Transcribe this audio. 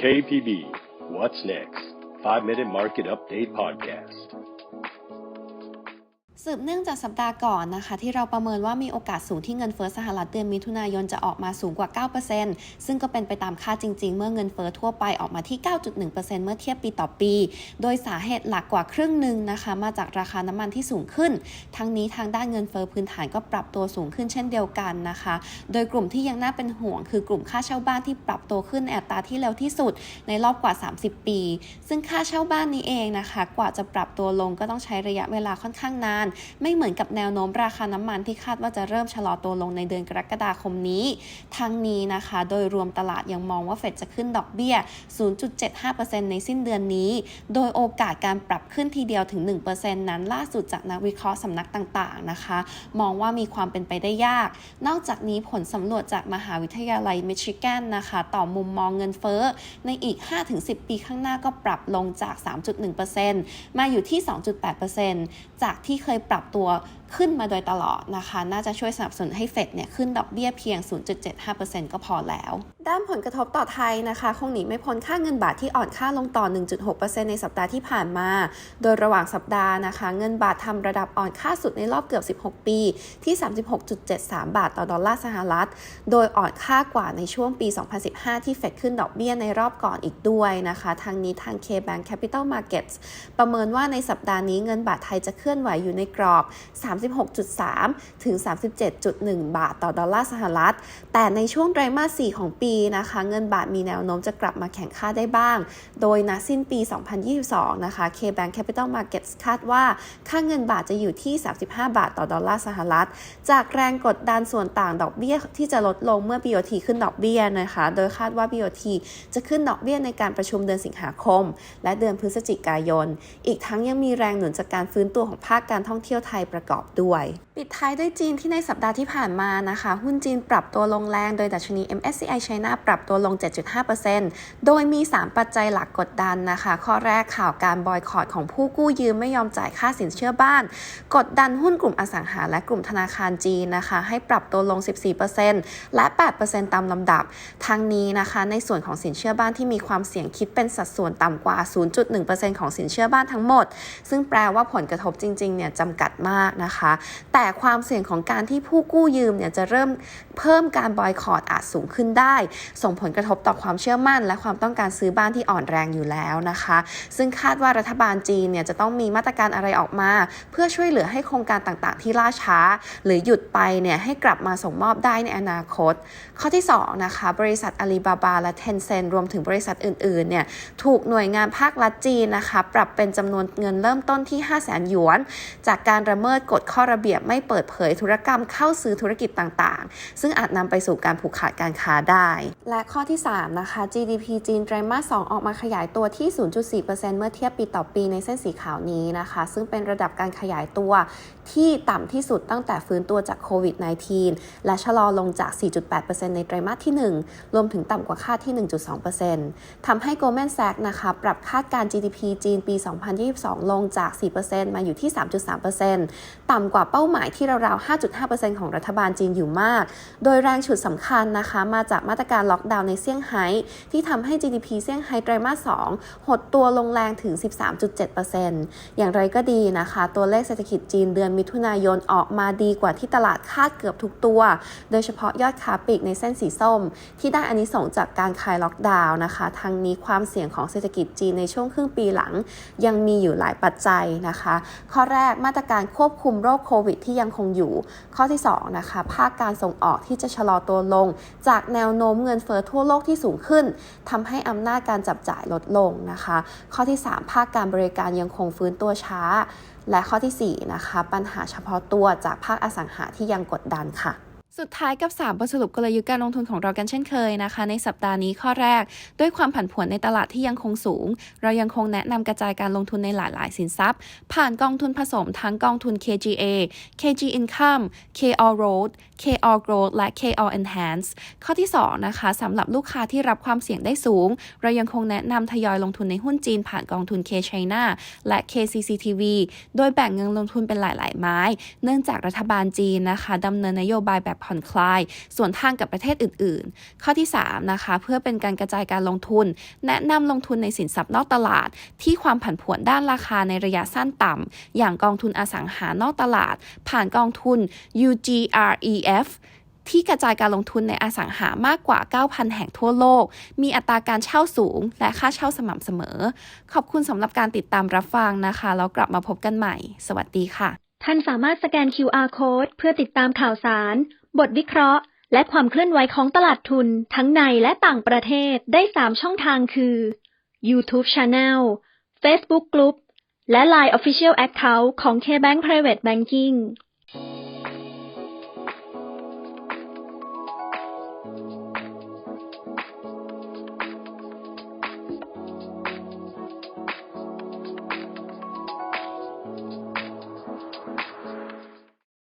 KPB What's Next? 5 Minute Market Update Podcast สืบเนื่องจากสัปดาห์ก่อนนะคะ ที่เราประเมินว่ามีโอกาสสูงที่เงินเฟ้อสหรัฐเดือนมิถุนายนจะออกมาสูงกว่า 9%ซึ่งก็เป็นไปตามคาดจริง ๆ เมื่อเงินเฟ้อทั่วไปออกมาที่ 9.1%เมื่อเทียบปีต่อปี โดยสาเหตุหลักกว่าครึ่งหนึ่งนะคะ มาจากราคาน้ำมันที่สูงขึ้น ทั้งนี้ทางด้านเงินเฟ้อพื้นฐานก็ปรับตัวสูงขึ้นเช่นเดียวกันนะคะ โดยกลุ่มที่ยังน่าเป็นห่วง คือกลุ่มค่าเช่าบ้านที่ปรับตัวขึ้นในอัตราที่เร็วที่สุด ในรอบกว่า 30 ปี ซึ่งค่าเช่าบ้านนี้เองนะคะ กว่าจะปรับตัวลงก็ต้องใช้ระยะเวลาค่อนข้างนานไม่เหมือนกับแนวโน้มราคาน้ำมันที่คาดว่าจะเริ่มชะลอตัวลงในเดือนกรกฎาคมนี้ ทั้งนี้นะคะ โดยรวมตลาดยังมองว่าเฟดจะขึ้นดอกเบี้ย 0.75%ในสิ้นเดือนนี้ โดยโอกาสการปรับขึ้นทีเดียวถึง 1%นั้นล่าสุดจากนักวิเคราะห์สำนักต่างๆนะคะ มองว่ามีความเป็นไปได้ยาก นอกจากนี้ผลสำรวจจากมหาวิทยาลัยมิชิแกนนะคะ ต่อมุมมองเงินเฟ้อในอีก 5-10 ปีข้างหน้าก็ปรับลงจาก 3.1%มาอยู่ที่ 2.8%จากที่เคยปรับตัว ขึ้นมาโดยตลอดนะคะ น่าจะช่วยสนับสนุนให้เฟดเนี่ยขึ้นดอกเบี้ยเพียง 0.75%ก็พอแล้ว ด้านผลกระทบต่อไทยนะคะ คงหนีไม่พ้นค่าเงินบาทที่อ่อนค่าลงต่อ 1.6%ในสัปดาห์ที่ผ่านมา โดยระหว่างสัปดาห์นะคะ เงินบาททำระดับอ่อนค่าสุดในรอบเกือบ 16 ปีที่ 36.73 บาทต่อดอลลาร์สหรัฐ โดยอ่อนค่ากว่าในช่วงปี 2015 ที่เฟดขึ้นดอกเบี้ยในรอบก่อนอีกด้วยนะคะ ทางนี้ทาง K-Bank Capital Markets ประเมินว่าในสัปดาห์นี้เงินบาทไทยจะเคลื่อนไหวอยู่ในกรอบ 3 36.3 ถึง 37.1 บาทต่อดอลลาร์สหรัฐ แต่ในช่วงไตรมาส 4 ของปีนะคะ เงินบาทมีแนวโน้มจะกลับมาแข่งค่าได้บ้าง โดยณสิ้นปี 2022 นะคะ K-Bank Capital Markets คาดว่าค่าเงินบาทจะอยู่ที่ 35 บาทต่อดอลลาร์สหรัฐ จากแรงกดดันส่วนต่างดอกเบี้ยที่จะลดลงเมื่อ BOT ขึ้นดอกเบี้ยนะคะ โดยคาดว่า BOT จะขึ้นดอกเบี้ยในการประชุมเดือนสิงหาคม และเดือนพฤศจิกายน อีกทั้งยังมีแรงหนุนจากการฟื้นตัวของภาคการท่องเที่ยวไทยประกอบด้วย ปิดท้ายด้วยจีนที่ในสัปดาห์ที่ผ่านมานะคะ หุ้นจีนปรับตัวลงแรงโดยดัชนี MSCI China ปรับตัวลง 7.5%โดยมี 3 ปัจจัยหลักกดดันนะคะ ข้อแรกข่าวการบอยคอรดของผู้กู้ยืมไม่ยอมจ่ายค่าสินเชื่อบ้าน กดดันหุ้นกลุ่มอสังหาและกลุ่มธนาคารจีนนะคะ ให้ปรับตัวลง 14%และ 8%ตามลำดับ ทั้งนี้นะคะในส่วนของสินเชื่อบ้านที่มีความเสี่ยงคิดเป็นสัดส่วนต่ำกว่า 0.1%ของสินเชื่อบ้านทั้งหมด ซึ่งแปลว่าผลกระทบจริงๆเนี่ยจำกัดมากนะคะแต่ความเสี่ยงของการที่ผู้กู้ยืมเนี่ยจะเริ่มเพิ่มการบอยคอรดอาจสูงขึ้นได้ ส่งผลกระทบต่อความเชื่อมั่น และความต้องการซื้อบ้านที่อ่อนแรงอยู่แล้วนะคะ ซึ่งคาดว่ารัฐบาลจีนเนี่ยจะต้องมีมาตรการอะไรออกมา เพื่อช่วยเหลือให้โครงการต่างๆ ที่ล่าช้า หรือหยุดไปเนี่ยให้กลับมาส่งมอบได้ในอนาคต ข้อที่2นะคะบริษัทอาลีบาบาและเทนเซนรวมถึงบริษัทอื่นๆเนี่ยถูกหน่วยงานภาครัฐจีนนะคะปรับเป็นจำนวนเงินเริ่มต้นที่ 5 0 0 0 0 0หยวน จากการระเมิดกฎข้อระเบียบไม่เปิดเผยธุรกรรมเข้าซื้อธุรกิจต่างๆ ซึ่งอาจนำไปสู่การผูกขาดการค้าได้ และข้อที่ 3 นะคะ GDP จีนไตรมาส 2 ออกมาขยายตัวที่ 0.4%เมื่อเทียบปีต่อปีในเส้นสีขาวนี้นะคะ ซึ่งเป็นระดับการขยายตัวที่ต่ำที่สุดตั้งแต่ฟื้นตัวจากโควิด -19 และชะลอลงจาก 4.8%ในไตรมาสที่ 1 รวมถึงต่ำกว่าคาดที่ 1.2%ทำให้ Goldman Sachs นะคะปรับคาดการ GDP จีนปี 2022 ลงจาก 4%มาอยู่ที่ 3.3%ต่ำกว่าเป้าหมายที่ราวๆ 5.5%ของรัฐบาลจีนอยู่มาก โดยแรงฉุดสำคัญนะคะ มาจากมาตรการล็อกดาวน์ในเซี่ยงไฮ้ที่ทำให้ GDP เซี่ยงไฮ้ไตรมาส 2 หดตัวลงแรงถึง 13.7%อย่างไรก็ดีนะคะ ตัวเลขเศรษฐกิจจีนเดือนมิถุนายนออกมาดีกว่าที่ตลาดคาดเกือบทุกตัว โดยเฉพาะยอดค้าปลีกในเส้นสีส้ม ที่ได้อานิสงส์จากการคลายล็อกดาวน์นะคะทางนี้ความเสี่ยงของเศรษฐกิจจีนในช่วงครึ่งปีหลัง ยังมีอยู่หลายปัจจัยนะคะ ข้อแรกมาตรการควบคุมโรคโควิดที่ยังคงอยู่ ข้อที่2นะคะภาคการส่งออกที่จะชะลอตัวลง จากแนวโน้มเงินเฟอ้อทั่วโลกที่สูงขึ้นทำให้อำนาจการจับจ่ายลดลงนะคะ ข้อที่ 3 ภาคการบริการยังคงฟื้นตัวช้า และข้อที่4นะคะปัญหาเฉพาะตัวจากภาคอสังหาที่ยังกดดันค่ะ สุดท้ายกับ 3 บทสรุปกลยุทธ์การลงทุนของเรากันเช่นเคยนะคะ ในสัปดาห์นี้ข้อแรก ด้วยความผันผวนในตลาดที่ยังคงสูง เรายังคงแนะนำกระจายการลงทุนในหลาย ๆ สินทรัพย์ ผ่านกองทุนผสมทั้งกองทุน KGA KG Income KR Road KR Growth และ KR Enhance ข้อที่ 2 นะคะสำหรับลูกค้าที่รับความเสี่ยงได้สูง เรายังคงแนะนำทยอยลงทุนในหุ้นจีนผ่านกองทุน K China และ KCCTV โดยแบ่งเงินลงทุนเป็นหลาย ๆ ไม้ เนื่องจากรัฐบาลจีนนะคะดำเนินนโยบายแบบผ่อนคลาย ส่วนทางกับประเทศอื่น ๆ ข้อที่ 3 นะคะ เพื่อเป็นการกระจายการลงทุน แนะนำลงทุนในสินทรัพย์นอกตลาด ที่ความผันผวนด้านราคาในระยะสั้นต่ำอย่างกองทุนอสังหานอกตลาด ผ่านกองทุน UGREF ที่กระจายการลงทุนในอสังหามากกว่า 9,000 แห่งทั่วโลก มีอัตราการเช่าสูง และค่าเช่าสม่ำเสมอ ขอบคุณสำหรับการติดตามรับฟังนะคะ แล้วกลับมาพบกันใหม่ สวัสดีค่ะ ท่านสามารถสแกน QR Code เพื่อติดตามข่าวสาร บทวิเคราะห์ และความเคลื่อนไหวของตลาดทุนทั้งในและต่างประเทศได้ 3 ช่องทางคือ YouTube Channel Facebook Group และ Line Official Account ของ KBank Private Banking